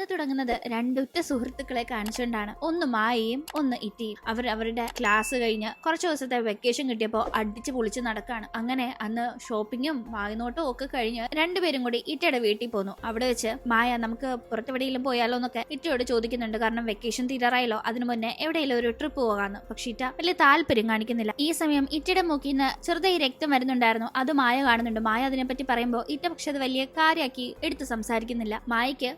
കഥ തുടങ്ങുന്നത് രണ്ടുറ്റ സുഹൃത്തുക്കളെ കാണിച്ചുകൊണ്ടാണ്. ഒന്ന് മായയും ഒന്ന് ഇറ്റിയും. അവർ അവരുടെ ക്ലാസ് കഴിഞ്ഞ് കുറച്ച് ദിവസത്തെ വെക്കേഷൻ കിട്ടിയപ്പോൾ അടിച്ച് പൊളിച്ച് നടക്കാണ്. അങ്ങനെ അന്ന് ഷോപ്പിങ്ങും വാങ്ങുന്നോട്ടും ഒക്കെ കഴിഞ്ഞ് രണ്ടുപേരും കൂടി ഇറ്റയുടെ വീട്ടിൽ പോന്നു. അവിടെ വെച്ച് മായ നമുക്ക് പുറത്തെവിടെയെങ്കിലും പോയാലോ എന്നൊക്കെ ഇറ്റയോട് ചോദിക്കുന്നുണ്ട്. കാരണം വെക്കേഷൻ തീരാറായല്ലോ. അതിനു മുന്നേ എവിടെയെങ്കിലും ഒരു ട്രിപ്പ് പോകാന്ന്. പക്ഷെ ഇറ്റ വലിയ താല്പര്യം കാണിക്കുന്നില്ല. ഈ സമയം ഇറ്റയുടെ മൂക്കിൽ നിന്ന് ചെറുതായി രക്തം വരുന്നുണ്ടായിരുന്നു. അത് മായ കാണുന്നുണ്ട്. മായ അതിനെപ്പറ്റി പറയുമ്പോൾ ഇറ്റ പക്ഷെ അത് വലിയ കാര്യമാക്കി എടുത്ത് സംസാരിക്കുന്നില്ല. മായയ്ക്ക്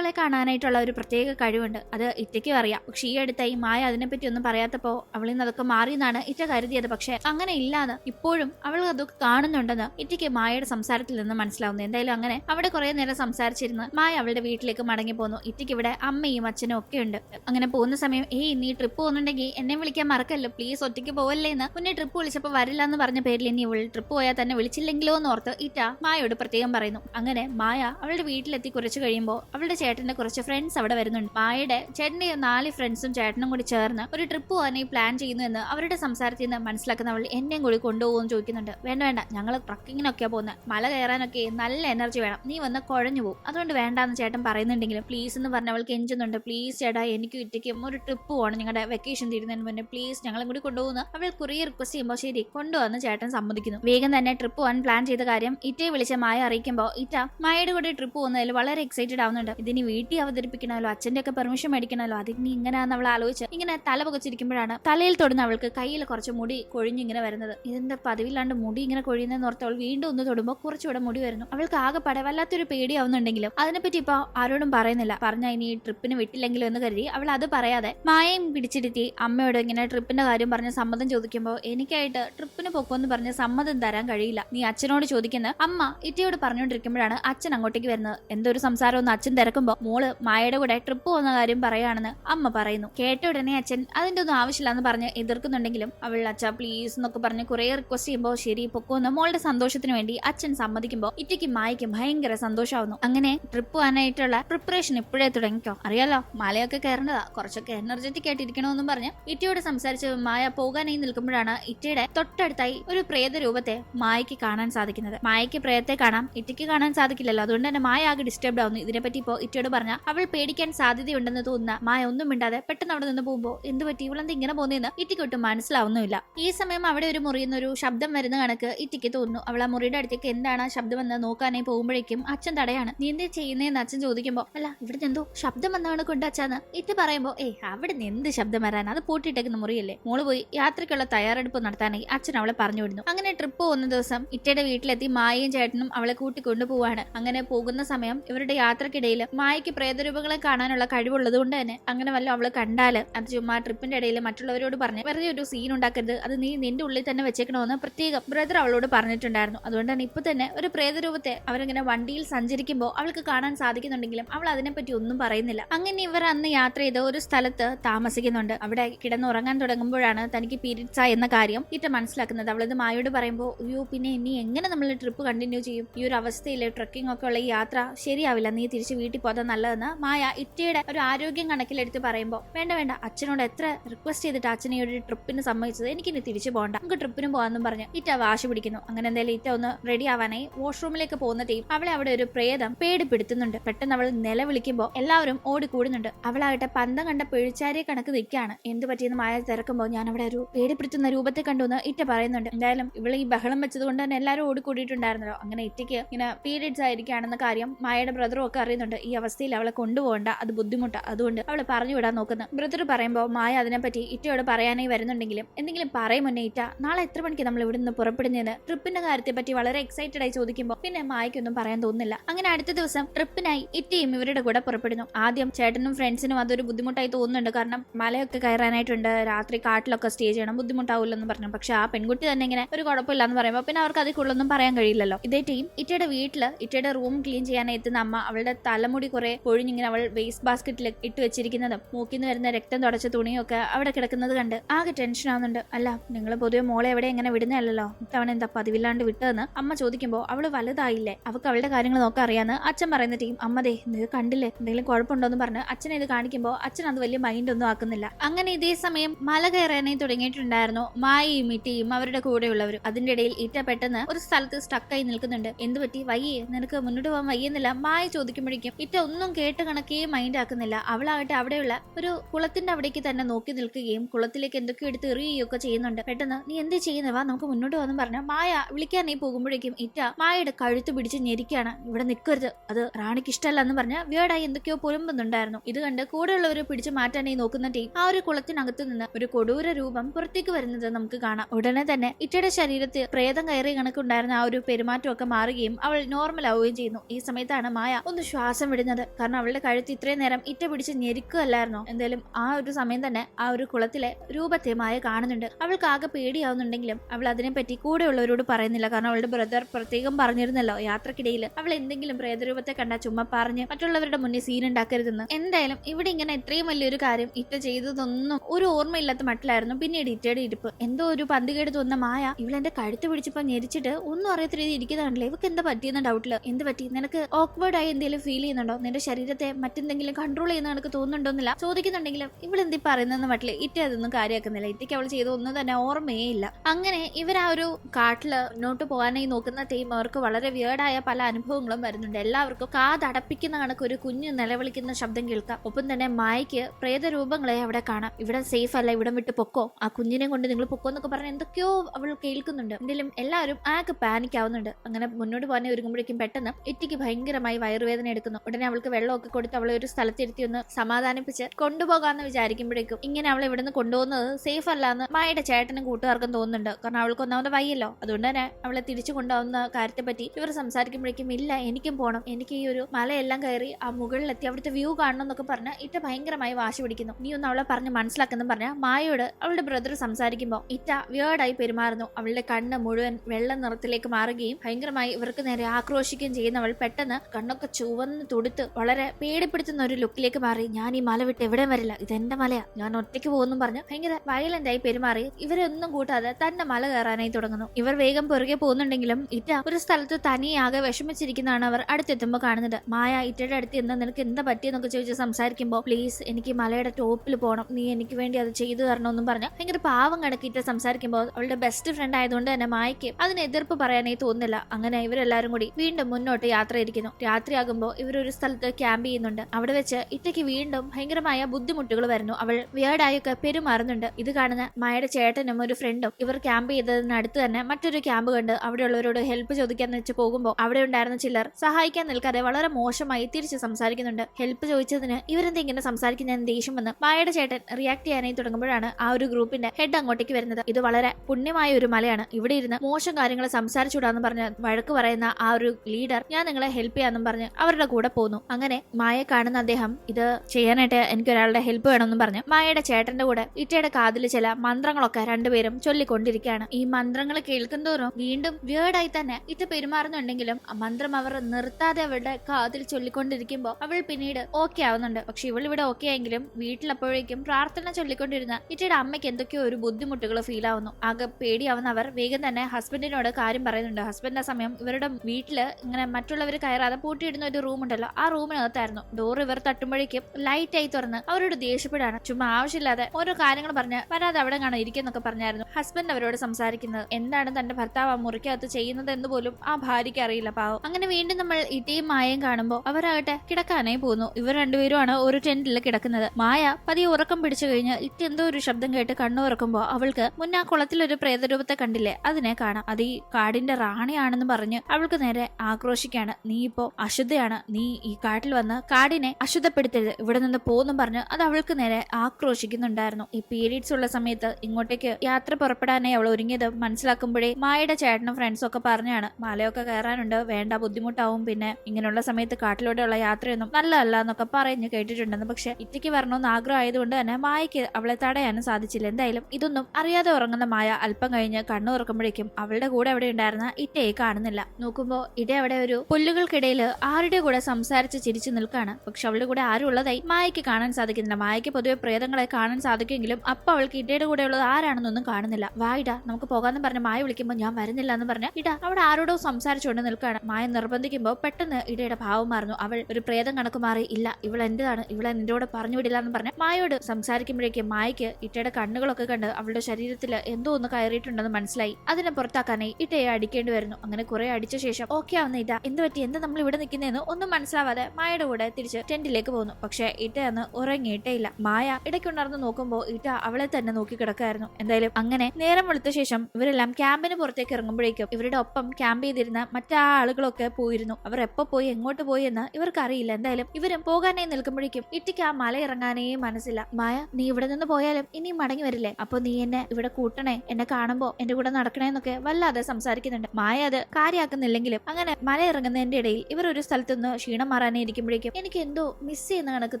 പ്രേതാത്മാക്കളെ കാണാനായിട്ടുള്ള ഒരു പ്രത്യേക കഴിവുണ്ട്. അത് ഇറ്റയ്ക്കും അറിയാം. പക്ഷേ ഈ അടുത്തായി മായ അതിനെപ്പറ്റി ഒന്നും പറയാത്തപ്പോ അവളിൽ നിന്ന് അതൊക്കെ മാറിയെന്നാണ് ഇറ്റ കരുതിയത്. പക്ഷെ അങ്ങനെ ഇല്ലാതെ ഇപ്പോഴും അവൾ അതൊക്കെ കാണുന്നുണ്ടെന്ന് ഇറ്റയ്ക്ക് മായയുടെ സംസാരത്തിൽ നിന്ന് മനസ്സിലാവുന്നു. എന്തായാലും അങ്ങനെ അവിടെ കുറെ നേരം സംസാരിച്ചിരുന്ന് മായ അവളുടെ വീട്ടിലേക്ക് മടങ്ങി പോന്നു. ഇറ്റയ്ക്ക് ഇവിടെ അമ്മയും അച്ഛനും ഒക്കെ ഉണ്ട്. അങ്ങനെ പോകുന്ന സമയം ഏയ് നീ ട്രിപ്പ് പോകുന്നുണ്ടെങ്കിൽ എന്നെ വിളിക്കാൻ മറക്കല്ലോ. പ്ലീസ് ഒറ്റയ്ക്ക് പോവല്ലേ എന്ന്. മുന്നേ ട്രിപ്പ് വിളിച്ചപ്പോൾ വരില്ല എന്ന് പറഞ്ഞ പേരിൽ ഇനി ഇവൾ ട്രിപ്പ് പോയാൽ തന്നെ വിളിച്ചില്ലെങ്കിലോ എന്ന് ഓർത്ത് ഇറ്റ മായയോട് പ്രത്യേകം പറയുന്നു. അങ്ങനെ മായ അവളുടെ വീട്ടിലെത്തി കുറച്ച് കഴിയുമ്പോൾ അവളുടെ ചേട്ടന്റെ കുറച്ച് ഫ്രണ്ട്സ് അവിടെ വരുന്നുണ്ട്. മായയുടെ ചേട്ടന്റെ നാല് ഫ്രണ്ട്സും ചേട്ടനും കൂടി ചേർന്ന് ഒരു ട്രിപ്പ് പോകാനായി പ്ലാൻ ചെയ്യുന്നു എന്ന് അവരുടെ സംസാരത്തിൽ നിന്ന് മനസ്സിലാക്കുന്ന അവൾ എന്നെയും കൂടി കൊണ്ടുപോകുമെന്ന് ചോദിക്കുന്നുണ്ട്. വേണ്ട വേണ്ട. ഞങ്ങൾ ട്രക്കിങ്ങിനൊക്കെയാ പോകുന്നത് മല കയറാനൊക്കെ നല്ല എനർജി വേണം. നീ വന്ന് കുഴഞ്ഞു പോകും. അതുകൊണ്ട് വേണ്ടാന്ന് ചേട്ടൻ പറയുന്നുണ്ടെങ്കിലും പ്ലീസ് എന്ന് പറഞ്ഞ അവൾക്ക് കെഞ്ചുന്നുണ്ട് പ്ലീസ് ചേട്ടാ എനിക്ക് ഇറ്റയ്ക്കും ഒരു ട്രിപ്പ് പോകണം ഞങ്ങളുടെ വെക്കേഷൻ തീരുന്നതിന് മുന്നേ പ്ലീസ് ഞങ്ങളും കൂടി കൊണ്ടുപോകുന്നു. അവൾ കുറേ റിക്വസ്റ്റ് ചെയ്യുമ്പോൾ ശരി കൊണ്ടുവന്ന് ചേട്ടൻ സമ്മതിക്കുന്നു. വേഗം തന്നെ ട്രിപ്പ് പോകാൻ പ്ലാൻ ചെയ്ത കാര്യം ഇറ്റയെ വിളിച്ച മായ അറിയിക്കുമ്പോൾ ഇറ്റ മായയുടെ കൂടെ ട്രിപ്പ് പോകുന്നതിൽ വളരെ എക്സൈറ്റഡ് ആവുന്നുണ്ട്. ഇതിനി വീട്ടിൽ അവതരിപ്പിക്കണമല്ലോ അച്ഛന്റെ ഒക്കെ പെർമിഷൻ മേടിക്കണമല്ലോ അതിനി ഇങ്ങനെയാന്ന് അവൾ ആലോചിച്ച് ഇങ്ങനെ തല പുകച്ചിരിക്കുമ്പോഴാണ് തലയിൽ തൊടുന്ന അവൾക്ക് കയ്യിൽ കുറച്ച് മുടി കൊഴിഞ്ഞിങ്ങനെ വരുന്നത്. ഇതിന്റെ പതിവില്ലാണ്ട് മുടി ഇങ്ങനെ കൊഴിയുന്നതെന്ന് ഓർത്ത് അവൾ വീണ്ടും ഒന്ന് തൊടുമ്പോൾ കുറച്ചുകൂടെ മുടി വരുന്നു. അവൾക്ക് ആകെ പട വല്ലാത്തൊരു പേടിയാവുന്നുണ്ടെങ്കിലും അതിനെപ്പറ്റി ഇപ്പൊ ആരോടും പറയുന്നില്ല. പറഞ്ഞാൽ ഇനി ഈ ട്രിപ്പിന് വിട്ടില്ലെങ്കിലും എന്ന് കരുതി അവൾ അത് പറയാതെ മായയും പിടിച്ചിരുത്തി അമ്മയോട് ഇങ്ങനെ ട്രിപ്പിന്റെ കാര്യം പറഞ്ഞ് സമ്മതം ചോദിക്കുമ്പോൾ എനിക്കായിട്ട് ട്രിപ്പിന് പൊക്കോന്ന് പറഞ്ഞ് സമ്മതം തരാൻ കഴിയില്ല. നീ അച്ഛനോട് ചോദിക്കുന്ന അമ്മ ഇറ്റയോട് പറഞ്ഞുകൊണ്ടിരിക്കുമ്പോഴാണ് അച്ഛൻ അങ്ങോട്ടേക്ക് വരുന്നത്. എന്തൊരു സംസാരം അച്ഛൻ അച്ഛൻ തിരക്കുമ്പോൾ മോൾ മായയുടെ കൂടെ ട്രിപ്പ് പോകുന്ന കാര്യം പറയുകയാണെന്ന് അമ്മ പറയുന്നു. കേട്ട ഉടനെ അച്ഛൻ അതിന്റെ ഒന്നും ആവശ്യമില്ലെന്ന് പറഞ്ഞ് എതിർക്കുന്നുണ്ടെങ്കിലും അവൾ അച്ഛ പ്ലീസ് എന്നൊക്കെ പറഞ്ഞ് കുറെ റിക്വസ്റ്റ് ചെയ്യുമ്പോൾ ശരി പൊക്കോന്ന് മോളുടെ സന്തോഷത്തിന് വേണ്ടി അച്ഛൻ സമ്മതിക്കുമ്പോൾ ഇറ്റയ്ക്ക് മായയ്ക്ക് ഭയങ്കര സന്തോഷമാവുന്നു. അങ്ങനെ ട്രിപ്പ് പോകാനായിട്ടുള്ള പ്രിപ്പറേഷൻ ഇപ്പോഴേ തുടങ്ങിക്കോ. അറിയാലോ മലയൊക്കെ കയറേണ്ടതാ. കുറച്ചൊക്കെ എനർജറ്റിക് ആയിട്ട് ഇരിക്കണമെന്നും പറഞ്ഞ് ഇറ്റയോട് സംസാരിച്ച് മായ പോകാനായി നിൽക്കുമ്പോഴാണ് ഇറ്റയുടെ തൊട്ടടുത്തായി ഒരു പ്രേത രൂപത്തെ മായയ്ക്ക് കാണാൻ സാധിക്കുന്നത്. മായയ്ക്ക് പ്രേതത്തെ കാണാം ഇറ്റയ്ക്ക് കാണാൻ സാധിക്കില്ലല്ലോ. അതുകൊണ്ട് തന്നെ മായ ആകെ ഡിസ്റ്റർബ് ആവുന്നു. ഇതിനെപ്പറ്റി ഇപ്പോൾ ഇറ്റയോട് പറഞ്ഞ അവൾ പേടിക്കാൻ സാധ്യതയുണ്ടെന്ന് തോന്നുന്ന മായ ഒന്നും മിണ്ടാതെ പെട്ടെന്ന് അവിടെ നിന്ന് പോകുമ്പോൾ എന്ത് പറ്റി? ഇവളെന്ത് ഇങ്ങനെ പോകുന്നതെന്ന് ഇറ്റിക്ക് ഒട്ടും മനസ്സിലാവുന്നുമില്ല. ഈ സമയം അവിടെ ഒരു മുറിയുന്ന ഒരു ശബ്ദം വരുന്ന കണക്ക് ഇറ്റിക്ക് തോന്നുന്നു. അവൾ ആ മുറിയുടെ അടുത്തേക്ക് എന്താണ് ആ ശബ്ദം എന്ന് നോക്കാനായി പോകുമ്പോഴേക്കും അച്ഛൻ തടയാണ്. നീ എന്തേ ചെയ്യുന്നതെന്ന് അച്ഛൻ ചോദിക്കുമ്പോൾ അല്ല ഇവിടെ എന്തോ ശബ്ദം വന്നാണ് കൊണ്ട് അച്ഛന്ന്. ഇറ്റ് പറയുമ്പോൾ ഏയ് അവിടെ നിന്ന് എന്ത് ശബ്ദം വരാൻ അത് പൂട്ടിയിട്ടേക്കുന്ന മുറിയല്ലേ? മോൾ പോയി യാത്രയ്ക്കുള്ള തയ്യാറെടുപ്പ് നടത്താനായി അച്ഛൻ അവളെ പറഞ്ഞു വിടുന്നു. അങ്ങനെ ട്രിപ്പ് പോകുന്ന ദിവസം ഇറ്റയുടെ വീട്ടിലെത്തി മായയും ചേട്ടനും അവളെ കൂട്ടിക്കൊണ്ടു പോവാണ് അങ്ങനെ പോകുന്ന സമയം ഇവരുടെ യാത്രക്കിടയിൽ മായയ്ക്ക് പ്രേതരൂപങ്ങളെ കാണാനുള്ള കഴിവുള്ളത് കൊണ്ട് തന്നെ അങ്ങനെ വല്ല അവൾ കണ്ടാൽ അത് ചുമ്മാ ട്രിപ്പിന്റെ ഇടയിൽ മറ്റുള്ളവരോട് പറഞ്ഞ് വെറുതെ ഒരു സീൻ ഉണ്ടാക്കരുത്. അത് നീ നിന്റെ ഉള്ളിൽ തന്നെ വെച്ചേക്കണമെന്ന് പ്രത്യേകം ബ്രദർ അവളോട് പറഞ്ഞിട്ടുണ്ടായിരുന്നു. അതുകൊണ്ട് തന്നെ ഇപ്പൊ തന്നെ ഒരു പ്രേതരൂപത്തെ അവരിങ്ങനെ വണ്ടിയിൽ സഞ്ചരിക്കുമ്പോൾ അവൾക്ക് കാണാൻ സാധിക്കുന്നുണ്ടെങ്കിലും അവൾ അതിനെപ്പറ്റി ഒന്നും പറയുന്നില്ല. അങ്ങനെ ഇവർ അന്ന് യാത്ര ചെയ്ത് ഒരു സ്ഥലത്ത് താമസിക്കുന്നുണ്ട്. അവിടെ കിടന്നുറങ്ങാൻ തുടങ്ങുമ്പോഴാണ് തനിക്ക് പീരിയഡ്സ് എന്ന കാര്യം ഇറ്റ മനസ്സിലാക്കുന്നത്. അവളിത് മായോട് പറയുമ്പോൾ അയ്യോ പിന്നെ ഇനി എങ്ങനെ നമ്മൾ ട്രിപ്പ് കണ്ടിന്യൂ ചെയ്യും? ഈ ഒരു അവസ്ഥയിൽ ട്രക്കിംഗ് ഒക്കെ ഉള്ള ഈ യാത്ര ശരിയാവില്ല. നീ തിരിച്ച് വീട്ടിൽ നല്ലതെന്ന് മായ ഇറ്റിയുടെ ഒരു ആരോഗ്യം കണക്കിലെടുത്ത് പറയുമ്പോൾ വേണ്ട വേണ്ട അച്ഛനോട് എത്ര റിക്വസ്റ്റ് ചെയ്തിട്ട് അച്ഛനെ ഒരു ട്രിപ്പിന് സമ്മതിച്ചത്? എനിക്കിനി തിരിച്ചു പോകണ്ട നമുക്ക് ട്രിപ്പിനും പോകാമെന്നും പറഞ്ഞു ഇറ്റ വാശി പിടിക്കുന്നു. അങ്ങനെ എന്തായാലും ഇറ്റ ഒന്ന് റെഡി ആവാനായി വാഷ്റൂമിലേക്ക് പോകുന്ന ടീം അവളെ അവിടെ ഒരു പ്രേതം പേടിപ്പെടുത്തുന്നുണ്ട്. പെട്ടെന്ന് അവൾ നിലവിളിക്കുമ്പോൾ എല്ലാവരും ഓടിക്കൂടുന്നുണ്ട്. അവളാകട്ടെ പന്തം കണ്ട പിഴിച്ചാരിയെ കണക്ക് നിൽക്കുകയാണ് എന്തു പറ്റിയെന്ന് മായ തിരക്കുമ്പോൾ ഞാൻ അവിടെ ഒരു പേടിപ്പെടുത്തുന്ന രൂപത്തെ കണ്ടുവന്ന് ഇറ്റ പറയുന്നുണ്ട്. എന്തായാലും ഇവൾ ഈ ബഹളം വെച്ചത് കൊണ്ട് തന്നെ എല്ലാവരും ഓടിക്കൂടിയിട്ടുണ്ടായിരുന്നല്ലോ. അങ്ങനെ ഇറ്റയ്ക്ക് ഇങ്ങനെ പീരിയഡ്സ് ആയിരിക്കുകയാണെന്ന കാര്യം മായയുടെ ബ്രദറും ഒക്കെ അറിയുന്നുണ്ട്. ഈ അവസ്ഥയിൽ അവളെ കൊണ്ടുപോകണ്ട. അത് ബുദ്ധിമുട്ടാണ് അതുകൊണ്ട് അവളെ പറഞ്ഞു വിടാൻ നോക്കുന്നു. ബ്രദർ പറയുമ്പോൾ മായ അതിനെപ്പറ്റി ഇറ്റയോട് പറയാനായി വരുന്നുണ്ടെങ്കിലും എന്തെങ്കിലും പറയും മുന്നേ ഇറ്റ. നാളെ എത്ര മണിക്ക് നമ്മൾ ഇവിടെ നിന്ന് പുറപ്പെടുന്നതെന്ന്? ട്രിപ്പിന്റെ കാര്യത്തെ പറ്റി വളരെ എക്സൈറ്റഡ് ആയി ചോദിക്കുമ്പോൾ പിന്നെ മായക്കൊന്നും പറയാൻ തോന്നുന്നില്ല. അങ്ങനെ അടുത്ത ദിവസം ട്രിപ്പിനായി ഇറ്റയും ഇവരുടെ കൂടെ പുറപ്പെടുന്നു. ആദ്യം ചേട്ടനും ഫ്രണ്ട്സിനും അതൊരു ബുദ്ധിമുട്ടായി തോന്നുന്നുണ്ട്. കാരണം മലയൊക്കെ കയറാനായിട്ടുണ്ട്. രാത്രി കാട്ടിലൊക്കെ സ്റ്റേ ചെയ്യണം. ബുദ്ധിമുട്ടാവില്ലെന്ന് പറഞ്ഞു. പക്ഷെ ആ പെൺകുട്ടി തന്നെ ഇങ്ങനെ ഒരു കുഴപ്പമില്ല എന്ന് പറയുമ്പോൾ പിന്നെ അവർക്ക് അതിൽ കൂടുതലൊന്നും പറയാൻ കഴിയില്ലല്ലോ. ഇതേ ടീം ഇറ്റയുടെ വീട്ടിൽ ഇറ്റയുടെ റൂം ക്ലീൻ ചെയ്യാനായി എത്തുന്ന അമ്മ അവളുടെ തലമുടി കുറെ പൊഴിഞ്ഞിങ്ങനെ അവൾ വേസ്റ്റ് ബാസ്ക്കറ്റിൽ ഇട്ട് വെച്ചിരിക്കുന്നതും മൂക്കിന്ന് വരുന്ന രക്തം തുടച്ച തുണിയൊക്കെ അവിടെ കിടക്കുന്നത് കണ്ട് ആകെ ടെൻഷൻ ആവുന്നുണ്ട്. അല്ല നിങ്ങൾ പൊതുവെ മോളെ എവിടെ എങ്ങനെ വിടുന്നതല്ലോ ഇത്തവണ എന്താ പതിവില്ലാണ്ട് വിട്ടതെന്ന്? അമ്മ ചോദിക്കുമ്പോൾ അവൾ വലുതായില്ലേ? അവൾക്ക് അവളുടെ കാര്യങ്ങൾ നോക്കാൻ അറിയാന്ന് അച്ഛൻ പറയുന്ന ടീം അമ്മതേ നിങ്ങൾ കണ്ടില്ലേ? എന്തെങ്കിലും കുഴപ്പമുണ്ടോന്ന് പറഞ്ഞ് അച്ഛനെ ഇത് കാണിക്കുമ്പോൾ അച്ഛൻ അത് വലിയ മൈൻഡ് ഒന്നും ആക്കുന്നില്ല. അങ്ങനെ ഇതേ സമയം മല കയറാനായി തുടങ്ങിയിട്ടുണ്ടായിരുന്നു മായയും ഇട്ടിയും അവരുടെ കൂടെയുള്ളവരും. അതിന്റെ ഇടയിൽ ഇറ്റ പെട്ടെന്ന് ഒരു സ്ഥലത്ത് സ്റ്റക്കായി നിൽക്കുന്നുണ്ട്. എന്ത് പറ്റി? വയ്യേ? നിനക്ക് മുന്നോട്ട് പോകാൻ വയ്യെന്നില്ല? മായ ചോദിക്കുമ്പോഴേക്കും ഇറ്റ ഒന്നും കേട്ട് കണക്കേ മൈൻഡ് ആക്കുന്നില്ല. അവളാകട്ടെ അവിടെയുള്ള ഒരു കുളത്തിന്റെ അവിടേക്ക് തന്നെ നോക്കി നിൽക്കുകയും കുളത്തിലേക്ക് എന്തൊക്കെ എടുത്ത് എറിയുകയൊക്കെ ചെയ്യുന്നുണ്ട്. പെട്ടെന്ന് നീ എന്ത് ചെയ്യുന്നവാ നമുക്ക് മുന്നോട്ട് വന്നു പറഞ്ഞു മായ വിളിക്കാൻ നീ പോകുമ്പോഴേക്കും ഇറ്റ മായയുടെ കഴുത്ത് പിടിച്ച് ഞെരിക്കാണ്. ഇവിടെ നിൽക്കരുത് അത് റാണിക്ക് ഇഷ്ടമല്ല എന്ന് പറഞ്ഞ വേടായി എന്തൊക്കെയോ പുലമ്പുന്നുണ്ടായിരുന്നു ഇത് കണ്ട് കൂടെയുള്ളവരെ പിടിച്ചു മാറ്റാനായി നോക്കുന്ന ടീം ആ ഒരു കുളത്തിനകത്ത് നിന്ന് ഒരു കൊടൂര രൂപം പുറത്തേക്ക് വരുന്നത് നമുക്ക് കാണാം. ഉടനെ തന്നെ ഇറ്റയുടെ ശരീരത്തിൽ പ്രേതം കയറിയ കണക്കുണ്ടായിരുന്ന ആ ഒരു പെരുമാറ്റമൊക്കെ മാറുകയും അവൾ നോർമൽ ആവുകയും ചെയ്യുന്നു. ഈ സമയത്താണ് മായ ഒന്ന് ശ്വാസം വിടുന്നത് കാരണം അവളുടെ കഴുത്ത് ഇത്രയും നേരം ഇറ്റ പിടിച്ച് ഞെരിക്കുകയല്ലായിരുന്നോ? എന്തായാലും ആ ഒരു സമയം തന്നെ ആ ഒരു കുളത്തിലെ രൂപത്തെ മായ കാണുന്നുണ്ട്. അവൾക്ക് ആകെ പേടിയാവുന്നുണ്ടെങ്കിലും അവൾ അതിനെപ്പറ്റി കൂടെയുള്ളവരോട് പറയുന്നില്ല. കാരണം അവളുടെ ബ്രദർ പ്രത്യേകം പറഞ്ഞിരുന്നല്ലോ യാത്രക്കിടയിൽ അവൾ എന്തെങ്കിലും പ്രേതരൂപത്തെ കണ്ട ചുമ്മാ പറഞ്ഞ് മറ്റുള്ളവരുടെ മുന്നിൽ സീൻ ഉണ്ടാക്കരുതെന്ന്. എന്തായാലും ഇവിടെ ഇങ്ങനെ ഇത്രയും വലിയൊരു കാര്യം ഇറ്റ ചെയ്തതൊന്നും ഒരു ഓർമ്മയില്ലാത്ത മട്ടിലായിരുന്നു. പിന്നീട് ഇറ്റയുടെ ഇരിപ്പ്. എന്തോ ഒരു പന്തുകേട് തോന്നുന്ന മായ ഇവളെന്റെ കഴുത്ത് പിടിച്ചപ്പോ ഞെരിച്ചിട്ട് ഒന്നും അറിയാത്ത രീതി ഇരിക്കുന്നതാണല്ലേ ഇവക്ക് എന്താ പറ്റിയെന്ന ഡൗട്ടിൽ എന്ത് പറ്റി? നിനക്ക് ഓക്വേർഡ് ആയി എന്തെങ്കിലും ഫീൽ ചെയ്യുന്നുണ്ടോ? നിന്റെ ശരീരത്തെ മറ്റെന്തെങ്കിലും കൺട്രോൾ ചെയ്യുന്ന കണക്ക് തോന്നുന്നുണ്ടോന്നില്ല. ചോദിക്കുന്നുണ്ടെങ്കിലും ഇവളെന്തി പറയുന്നെന്ന് മട്ടിൽ ഇറ്റ അതൊന്നും കാര്യമാക്കുന്നില്ല. ഇറ്റയ്ക്ക് അവൾ ചെയ്ത ഒന്നും തന്നെ ഓർമ്മയേ ഇല്ല. അങ്ങനെ ഇവർ ആ ഒരു കാട്ടിൽ മുന്നോട്ട് പോകാനായി നോക്കുന്ന ടീം അവർക്ക് വളരെ വിയേർഡായ പല അനുഭവങ്ങളും വരുന്നുണ്ട്. എല്ലാവർക്കും കാതടപ്പിക്കുന്ന കണക്ക് ഒരു കുഞ്ഞ് നിലവിളിക്കുന്ന ശബ്ദം കേൾക്കാം. ഒപ്പം തന്നെ മായയ്ക്ക് പ്രേതരൂപങ്ങളെ അവിടെ കാണാം. ഇവിടെ സേഫ് അല്ല ഇവിടെ വിട്ട് പൊക്കോ. ആ കുഞ്ഞിനെ കൊണ്ട് നിങ്ങൾ പൊക്കോ എന്നൊക്കെ പറഞ്ഞ് എന്തൊക്കെയോ അവൾ കേൾക്കുന്നുണ്ട്. എന്തെങ്കിലും എല്ലാവരും ആകെ പാനിക് ആവുന്നുണ്ട്. അങ്ങനെ മുന്നോട്ട് പോകാൻ ഒരുങ്ങുമ്പോഴേക്കും പെട്ടെന്ന് ഇറ്റിക്ക് ഭയങ്കരമായി വയറുവേദന എടുക്കുന്നു. ഉടനെ അവൾക്ക് വെള്ളമൊക്കെ കൊടുത്ത് അവളെ ഒരു സ്ഥലത്തിരുത്തി ഒന്ന് സമാധാനിപ്പിച്ച് കൊണ്ടുപോകാന്ന് വിചാരിക്കുമ്പോഴേക്കും ഇങ്ങനെ അവളെ ഇവിടുന്ന് കൊണ്ടുപോകുന്നത് സേഫ് അല്ല എന്ന് മായയുടെ ചേട്ടനും കൂട്ടുകാർക്കും തോന്നുന്നുണ്ട്. കാരണം അവൾക്ക് ഒന്നാമത് വയ്യല്ലോ. അതുകൊണ്ട് തന്നെ അവളെ തിരിച്ചു കൊണ്ടുപോകുന്ന കാര്യത്തെ പറ്റി ഇവർ സംസാരിക്കുമ്പോഴേക്കും ഇല്ല എനിക്കും പോകണം എനിക്ക് ഈ ഒരു മലയെല്ലാം കയറി ആ മുകളിലെത്തി അവിടുത്തെ വ്യൂ കാണണം എന്നൊക്കെ പറഞ്ഞ് ഇറ്റ ഭയങ്കരമായി വാശി പിടിക്കുന്നു. നീ ഒന്ന് അവളെ പറഞ്ഞ് മനസ്സിലാക്കുന്നു പറഞ്ഞ മായയോട് അവളുടെ ബ്രദർ സംസാരിക്കുമ്പോൾ ഇറ്റ വേർഡായി പെരുമാറുന്നു. അവളുടെ കണ്ണ് മുഴുവൻ വെള്ള നിറത്തിലേക്ക് മാറുകയും ഭയങ്കരമായി ഇവർക്ക് നേരെ ആക്രോശിക്കുകയും ചെയ്യുന്നവൾ പെട്ടെന്ന് കണ്ണൊക്കെ ചുവന്ന് തുടുത്ത് വളരെ പേടിപ്പെടുത്തുന്ന ഒരു ലുക്കിലേക്ക് മാറി. ഞാൻ ഈ മല വിട്ട് എവിടെ വരില്ല. ഇതെന്റെ മലയാ. ഞാൻ ഒറ്റയ്ക്ക് പോകുന്നു പറഞ്ഞ് ഭയങ്കര വയലന്റ് ആയി പെരുമാറി. ഇവരൊന്നും കൂട്ടാതെ തന്നെ മല കയറാനായി തുടങ്ങുന്നു. ഇവർ വേഗം പുറകെ പോകുന്നുണ്ടെങ്കിലും ഇറ്റ ഒരു സ്ഥലത്ത് തനിയാകെ വിഷമിച്ചിരിക്കുന്നതാണ് അവർ അടുത്തെത്തുമ്പോൾ കാണുന്നത്. മായ ഇറ്റയുടെ അടുത്ത് എന്താ നിനക്ക് എന്താ പറ്റിയെന്നൊക്കെ ചോദിച്ച് സംസാരിക്കുമ്പോൾ പ്ലീസ് എനിക്ക് മലയുടെ ടോപ്പിൽ പോകണം നീ എനിക്ക് വേണ്ടി അത് ചെയ്തു തരണമെന്നും പറഞ്ഞ് ഭയങ്കര പാവം കണക്കിട്ട് സംസാരിക്കുമ്പോൾ അവളുടെ ബെസ്റ്റ് ഫ്രണ്ട് ആയതുകൊണ്ട് തന്നെ മായയ്ക്ക് അതിന് എതിർപ്പ് പറയാനേ തോന്നുന്നില്ല. അങ്ങനെ ഇവരെല്ലാരും കൂടി വീണ്ടും മുന്നോട്ട് യാത്ര ഇരിക്കുന്നു രാത്രിയാകുമ്പോൾ ഇവരൊരു സ്ഥലത്ത് ക്യാമ്പ് ചെയ്യുന്നുണ്ട്. അവിടെ വെച്ച് ഇറ്റയ്ക്ക് വീണ്ടും ഭയങ്കരമായ ബുദ്ധിമുട്ടുകൾ വരുന്നു. അവൾ വേർഡായൊക്കെ പെരുമാറുന്നുണ്ട്. ഇത് കാണുന്ന മായയുടെ ചേട്ടനും ഒരു ഫ്രണ്ടും ഇവർ ക്യാമ്പ് ചെയ്തതിനടുത്ത് തന്നെ മറ്റൊരു ക്യാമ്പ് കണ്ട് അവിടെയുള്ളവരോട് ഹെൽപ്പ് ചോദിക്കാന്ന് വെച്ച് പോകുമ്പോൾ അവിടെ ഉണ്ടായിരുന്ന ചിലർ സഹായിക്കാൻ നിൽക്കാതെ വളരെ മോശമായി തിരിച്ച് സംസാരിക്കുന്നുണ്ട്. ഹെൽപ്പ് ചോദിച്ചതിന് ഇവരെന്ത് ഇങ്ങനെ സംസാരിക്കുന്നതിന് ദേഷ്യം വന്ന് മായയുടെ ചേട്ടൻ റിയാക്ട് ചെയ്യാനായി തുടങ്ങുമ്പോഴാണ് ആ ഒരു ഗ്രൂപ്പിന്റെ ഹെഡ് അങ്ങോട്ടേക്ക് വരുന്നത്. ഇത് വളരെ പുണ്യമായ ഒരു മലയാണ്. ഇവിടെ ഇരുന്ന് മോശം കാര്യങ്ങൾ സംസാരിച്ചുകൂടാന്ന് പറഞ്ഞ് വഴക്ക് പറയുന്ന ആ ഒരു ലീഡർ ഞാൻ നിങ്ങളെ ഹെൽപ്പ് ചെയ്യാന്നും പറഞ്ഞ് അവരുടെ കൂടെ പോന്നു അങ്ങനെ മായയെ കാണുന്ന അദ്ദേഹം ഇത് ചെയ്യാനായിട്ട് എനിക്ക് ഒരാളുടെ ഹെൽപ്പ് വേണമെന്നും പറഞ്ഞു. മായയുടെ ചേട്ടന്റെ കൂടെ ഇറ്റയുടെ കാതിൽ ചില മന്ത്രങ്ങളൊക്കെ രണ്ടുപേരും ചൊല്ലിക്കൊണ്ടിരിക്കുകയാണ്. ഈ മന്ത്രങ്ങൾ കേൾക്കുന്തോറും വീണ്ടും വേർഡായി തന്നെ ഇറ്റ പെരുമാറുന്നുണ്ടെങ്കിലും മന്ത്രം അവർ നിർത്താതെ അവരുടെ കാതിൽ ചൊല്ലിക്കൊണ്ടിരിക്കുമ്പോൾ അവൾ പിന്നീട് ഓക്കെ ആവുന്നുണ്ട്. പക്ഷെ ഇവൾ ഇവിടെ ഓക്കെ ആയെങ്കിലും വീട്ടിലപ്പോഴേക്കും പ്രാർത്ഥന ചൊല്ലിക്കൊണ്ടിരുന്ന ഇറ്റയുടെ അമ്മയ്ക്ക് എന്തൊക്കെയോ ഒരു ബുദ്ധിമുട്ടുകൾ ഫീൽ ആവുന്നു. ആകെ പേടിയാവുന്ന അവർ വേഗം തന്നെ ഹസ്ബൻഡിനോട് കാര്യം പറയുന്നുണ്ട്. ഹസ്ബൻഡ് സമയം ഇവരുടെ വീട്ടിൽ ഇങ്ങനെ മറ്റുള്ളവർ കയറാതെ പൂട്ടിയിടുന്ന ഒരു റൂം ഉണ്ടല്ലോ. റൂമിനകത്തായിരുന്നു. ഡോർ ഇവർ തട്ടുമ്പോഴേക്കും ലൈറ്റ് ആയി തുറന്ന് അവരോട് ദേഷ്യപ്പെടാണ് ചുമ്മാ ആവശ്യമില്ലാതെ ഓരോ കാര്യങ്ങൾ പറഞ്ഞ് വരാതെ അവിടെ കാണാൻ ഇരിക്കുന്നൊക്കെ പറഞ്ഞായിരുന്നു ഹസ്ബൻഡ് അവരോട് സംസാരിക്കുന്നത്. എന്താണ് തന്റെ ഭർത്താവ് ആ മുറിക്കകത്ത് ചെയ്യുന്നത് എന്ന് പോലും ആ ഭാര്യയ്ക്ക് അറിയില്ല പാവം. അങ്ങനെ വീണ്ടും നമ്മൾ ഇട്ടിയും മായയും കാണുമ്പോൾ അവരാകട്ടെ കിടക്കാനായി പോകുന്നു. ഇവർ രണ്ടുപേരുമാണ് ഒരു ടെന്റിൽ കിടക്കുന്നത്. മായ പതിയെ ഉറക്കം പിടിച്ചു കഴിഞ്ഞ് ഇട്ട് എന്തോ ഒരു ശബ്ദം കേട്ട് കണ്ണു തുറക്കുമ്പോൾ അവൾക്ക് മുന്നേ ആ കുളത്തിൽ ഒരു പ്രേതരൂപത്തെ കണ്ടില്ലേ? അതിനെ കാണാം. അത് ഈ കാടിന്റെ റാണിയാണെന്ന് പറഞ്ഞ് അവൾക്ക് നേരെ ആക്രോശിക്കാണ് നീ ഇപ്പോ അശുദ്ധയാണ്. നീ ഈ കാട്ടിൽ വന്ന് കാടിനെ അശുദ്ധപ്പെടുത്തരുത്. ഇവിടെ നിന്ന് പോകുന്നു പറഞ്ഞ് അത് അവൾക്ക് നേരെ ആക്രോശിക്കുന്നുണ്ടായിരുന്നു. ഈ പീരീഡ്സ് ഉള്ള സമയത്ത് ഇങ്ങോട്ടേക്ക് യാത്ര പുറപ്പെടാനായി അവൾ ഒരുങ്ങിയത് മനസ്സിലാക്കുമ്പോഴേ മായയുടെ ചേട്ടനും ഫ്രണ്ട്സും ഒക്കെ പറഞ്ഞാണ് മലയൊക്കെ കയറാനുണ്ട് വേണ്ട ബുദ്ധിമുട്ടാവും പിന്നെ ഇങ്ങനെയുള്ള സമയത്ത് കാട്ടിലൂടെയുള്ള യാത്രയൊന്നും നല്ലതല്ല എന്നൊക്കെ പറഞ്ഞ് കേട്ടിട്ടുണ്ടെന്ന്. പക്ഷെ ഇറ്റയ്ക്ക് വരണമെന്ന് ആഗ്രഹം ആയതുകൊണ്ട് തന്നെ മായയ്ക്ക് അവളെ തടയാനും സാധിച്ചില്ല. എന്തായാലും ഇതൊന്നും അറിയാതെ ഉറങ്ങുന്ന മായ അല്പം കഴിഞ്ഞ് കണ്ണു തുറക്കുമ്പോഴേക്കും അവളുടെ കൂടെ അവിടെ ഉണ്ടായിരുന്ന ഇറ്റയെ കാണുന്നില്ല. നോക്കുമ്പോ ഇട അവിടെ ഒരു പുല്ലുകൾക്കിടയിൽ ആരുടെ കൂടെ സംസാരിച്ച് ചിരിച്ചു നിൽക്കാണ്. പക്ഷെ അവളുടെ കൂടെ ആരും ഉള്ളതായി മായയ്ക്ക് കാണാൻ സാധിക്കുന്നില്ല. മായയ്ക്ക് പൊതുവെ പ്രേതങ്ങളെ കാണാൻ സാധിക്കുമെങ്കിലും അപ്പൊ അവൾക്ക് ഇടയുടെ കൂടെ ഉള്ളത് ആരാണെന്നൊന്നും കാണുന്നില്ല. വായിട നമുക്ക് പോകാന്ന് പറഞ്ഞ മായ വിളിക്കുമ്പോൾ ഞാൻ വരുന്നില്ല എന്ന് പറഞ്ഞ ഇട അവിടെ ആരോടോ സംസാരിച്ചുകൊണ്ട് നിൽക്കാണ്. മായ നിർബന്ധിക്കുമ്പോൾ പെട്ടെന്ന് ഇടയുടെ ഭാവം മാറുന്നു. അവൾ ഒരു പ്രേതം കണക്ക് മാറി ഇല്ല ഇവൾ എന്റേതാണ് ഇവളെ നിന്റെ കൂടെ പറഞ്ഞു വിടില്ല എന്ന് പറഞ്ഞ മായയോട് സംസാരിക്കുമ്പോഴേക്കും മായയ്ക്ക് ഇട്ടയുടെ കണ്ണുകളൊക്കെ കണ്ട് അവളുടെ ശരീരത്തിൽ എന്തോ ഒന്ന് കയറിയിട്ടുണ്ടെന്ന് മനസ്സിലായി. അതിനെ പുറത്താക്കാനായി ഇട്ടയെ അടിക്കേണ്ടി വരുന്നു. അങ്ങനെ കുറെ അടിച്ച ശേഷം ഓക്കെ ആവുന്ന ഇട എന്ത് പറ്റി? എന്താ നമ്മൾ ഇവിടെ നിൽക്കുന്നതെന്ന് ഒന്നും മനസ്സിലാവാതെ മനസ്സിലാവാതെ മായയുടെ കൂടെ തിരിച്ച് ടെന്റിലേക്ക് പോകുന്നു. പക്ഷെ ഇട്ട അന്ന് ഉറങ്ങിയിട്ടേ ഇല്ല. മായ ഇടയ്ക്കുണർന്ന് നോക്കുമ്പോൾ ഇട്ട അവളെ തന്നെ നോക്കി കിടക്കായിരുന്നു. എന്തായാലും അങ്ങനെ നേരം വെളുത്ത ശേഷം ഇവരെല്ലാം ക്യാമ്പിന് പുറത്തേക്ക് ഇറങ്ങുമ്പോഴേക്കും ഇവരുടെ ഒപ്പം ക്യാമ്പ് ചെയ്തിരുന്ന മറ്റാ ആളുകളൊക്കെ പോയിരുന്നു. അവർ എപ്പോ പോയി എങ്ങോട്ട് പോയി എന്ന് ഇവർക്ക് അറിയില്ല എന്തായാലും ഇവരും പോകാനേ നിൽക്കുമ്പോഴേക്കും ഇട്ടിക്ക് ആ മല ഇറങ്ങാനേ മനസ്സില്ല. മായ നീ ഇവിടെ നിന്ന് പോയാലും ഇനി മടങ്ങി വരില്ലേ? അപ്പൊ നീ എന്നെ ഇവിടെ കൂട്ടണേ? എന്നെ കാണുമ്പോ എന്റെ കൂടെ നടക്കണേ? എന്നൊക്കെ വല്ലാതെ സംസാരിക്കുന്നുണ്ട്. മായ അത് കാര്യമാക്കുന്നില്ലെങ്കിലും അങ്ങനെ മല ഇറങ്ങുന്നതിന്റെ ഇടയിൽ ഇവർ ഒരു സ്ഥലത്തുനിന്ന് ക്ഷീണം മാറാനേ ഇരിക്കുമ്പോഴേക്കും എനിക്ക് എന്തോ മിസ് ചെയ്യുന്ന കണക്ക്